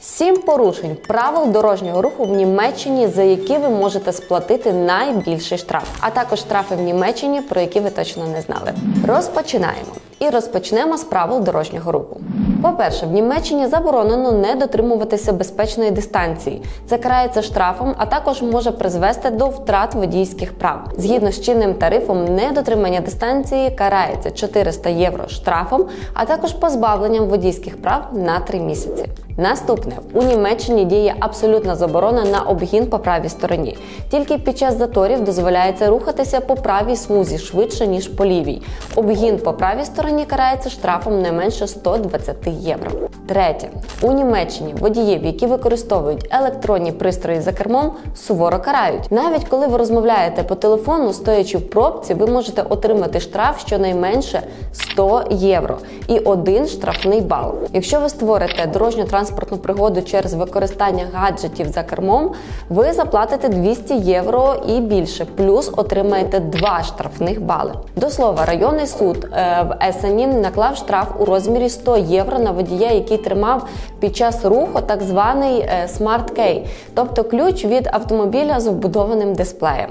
Сім порушень правил дорожнього руху в Німеччині, за які ви можете сплатити найбільший штраф, а також штрафи в Німеччині, про які ви точно не знали. Розпочинаємо. І розпочнемо з правил дорожнього руху. По-перше, в Німеччині заборонено не дотримуватися безпечної дистанції. Це карається штрафом, а також може призвести до втрат водійських прав. Згідно з чинним тарифом, недотримання дистанції карається 400 євро штрафом, а також позбавленням водійських прав на 3 місяці. Наступне у Німеччині діє абсолютна заборона на обгін по правій стороні. Тільки під час заторів дозволяється рухатися по правій смузі швидше ніж по лівій. Обгін по правій стороні карається штрафом не менше 120 євро. Третє у Німеччині водіїв, які використовують електронні пристрої за кермом, суворо карають. Навіть коли ви розмовляєте по телефону, стоячи в пробці, ви можете отримати штраф щонайменше 100 євро і один штрафний бал. Якщо ви створите дорожньо транспортну пригоду через використання гаджетів за кермом, ви заплатите 200 євро і більше, плюс отримаєте два штрафних бали. До слова, районний суд е, в Есені наклав штраф у розмірі 100 євро на водія, який тримав під час руху так званий Key, тобто ключ від автомобіля з вбудованим дисплеєм.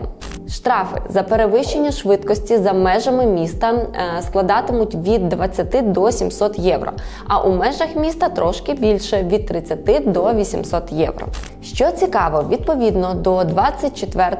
Штрафи за перевищення швидкості за межами міста е, складатимуть від 20 до 700 євро, а у межах міста трошки більше від 30 до 800 євро. Що цікаво, відповідно до 24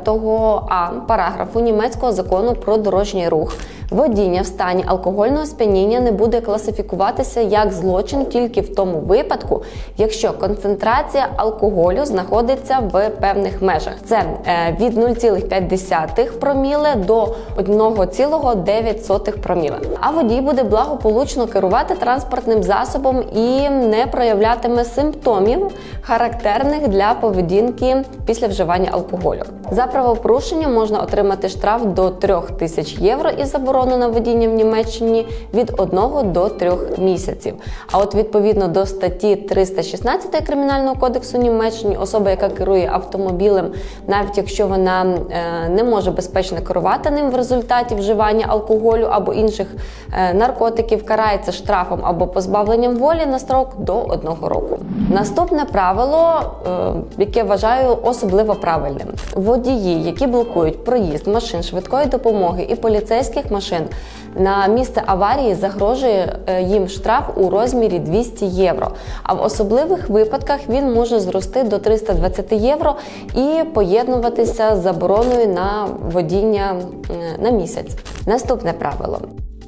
а параграфу німецького закону про дорожній рух, водіння в стані алкогольного сп'яніння не буде класифікуватися як злочин тільки в тому випадку, якщо концентрація алкоголю знаходиться в певних межах. Це е, від 0,5 проміле до 1,9 проміле. А водій буде благополучно керувати транспортним засобом і не проявлятиме симптомів, характерних для поведінки після вживання алкоголю. За правопорушення можна отримати штраф до 3 тисяч євро і заборону на водіння в Німеччині від 1 до 3 місяців. А от відповідно до статті 316 Кримінального кодексу Німеччини, особа, яка керує автомобілем, навіть якщо вона е, не може безпечно керувати ним в результаті вживання алкоголю або інших е, наркотиків, карається штрафом або позбавленням волі на строк до одного року. Наступне правило, е, яке вважаю особливо правильним: водії, які блокують проїзд машин швидкої допомоги і поліцейських машин на місце аварії, загрожує е, їм штраф у розмірі 200 євро. А в особливих випадках він може зрости до 320 євро і поєднуватися з забороною на водіння на місяць. Наступне правило.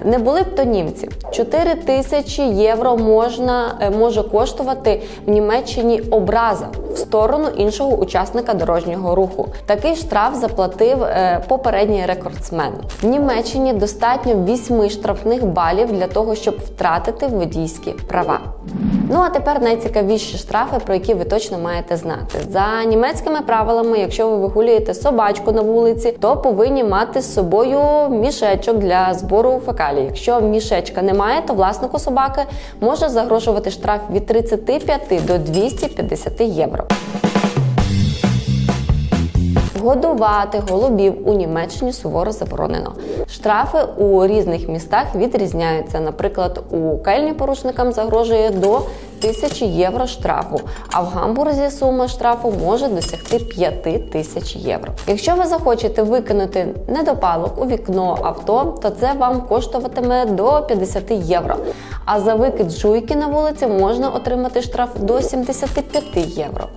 Не були б то німці. 4 тисячі євро можна е, може коштувати в Німеччині образа в сторону іншого учасника дорожнього руху. Такий штраф заплатив е, попередній рекордсмен. В Німеччині достатньо 8 штрафних балів для того, щоб втратити водійські права. Ну а тепер найцікавіші штрафи, про які ви точно маєте знати. За німецькими правилами, якщо ви вигулюєте собачку на вулиці, то повинні мати з собою мішечок для збору фекалій. Якщо мішечка немає, то власнику собаки може загрожувати штраф від 35 до 250 євро. Годувати голубів у Німеччині суворо заборонено. Штрафи у різних містах відрізняються. Наприклад, у Кельні порушникам загрожує до 1000 євро штрафу, а в Гамбурзі сума штрафу може досягти 5 тисяч євро. Якщо ви захочете викинути недопалок у вікно авто, то це вам коштуватиме до 50 євро. А за викид жуйки на вулиці можна отримати штраф до 75 євро.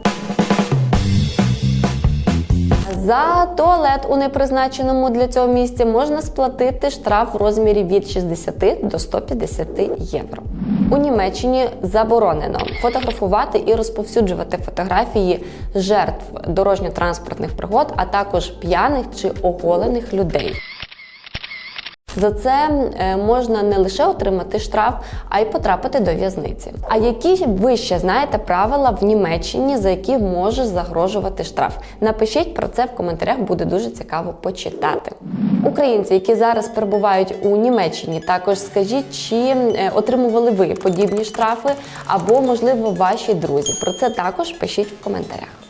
За туалет у непризначеному для цього місці можна сплатити штраф в розмірі від 60 до 150 євро. У Німеччині заборонено фотографувати і розповсюджувати фотографії жертв дорожньо-транспортних пригод, а також п'яних чи оголених людей. За це е, можна не лише отримати штраф, а й потрапити до в'язниці. А які ви ще знаєте правила в Німеччині, за які може загрожувати штраф? Напишіть про це в коментарях, буде дуже цікаво почитати. Українці, які зараз перебувають у Німеччині, також скажіть, чи е, отримували ви подібні штрафи, або можливо ваші друзі. Про це також пишіть в коментарях.